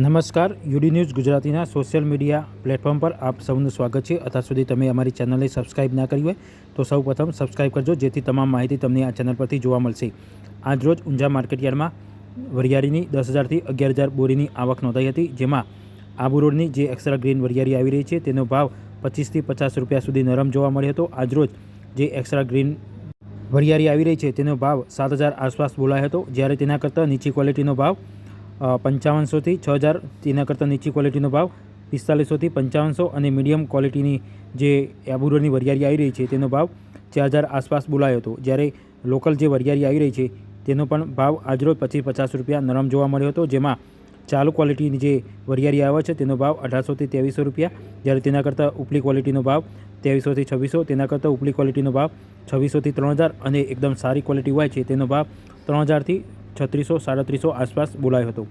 નમસ્કાર, UD news ગુજરાતીના social media platform પર આપ સૌનું સ્વાગત છે. અત્યાર સુધી તમે અમારી ચેનલને સબસ્ક્રાઇબ ના કરી હોય તો સૌ પ્રથમ સબસ્ક્રાઇબ કરજો, જેથી તમામ માહિતી તમને આ ચેનલ પરથી જોવા મળશે. આજરોજ ઊંઝા માર્કેટયાર્ડમાં વરિયાળીની દસ હજારથી અગિયાર હજાર બોરીની આવક નોંધાઈ હતી, જેમાં આબુ રોડની જે એક્સ્ટ્રા ગ્રીન વરિયાળી આવી રહી છે, તેનો ભાવ પચીસથી પચાસ રૂપિયા સુધી નરમ જોવા મળ્યો હતો. આજરોજ જે એક્સ્ટ્રા ગ્રીન વરિયાળી આવી રહી છે, તેનો ભાવ સાત હજાર આસપાસ બોલાયો હતો. જ્યારે તેના કરતાં નીચી ક્વોલિટીનો ભાવ પંચાવનસોથી છ હજાર, તેના કરતાં નીચી ક્વોલિટીનો ભાવ પિસ્તાલીસોથી પંચાવનસો અને મીડિયમ ક્વોલિટીની જે આબુરોની વરિયાળી આવી રહી છે, તેનો ભાવ ચાર હજાર આસપાસ બોલાયો હતો. જ્યારે લોકલ જે વરિયાળી આવી રહી છે, તેનો પણ ભાવ આજરોજ પચીસ પચાસ રૂપિયા નરમ જોવા મળ્યો હતો. જેમાં ચાલુ ક્વોલિટીની જે વરિયાળી આવે છે, તેનો ભાવ અઢારસોથી ત્રેવીસો રૂપિયા. જ્યારે તેના કરતાં ઉપલી ક્વોલિટીનો ભાવ ત્રેવીસોથી છવ્વીસો, તેના કરતાં ઉપલી ક્વોલિટીનો ભાવ છવ્વીસોથી ત્રણ હજાર અને એકદમ સારી ક્વોલિટી હોય છે, તેનો ભાવ ત્રણ હજારથી છત્રીસો સાડત્રીસો આસપાસ બોલાયો હતો.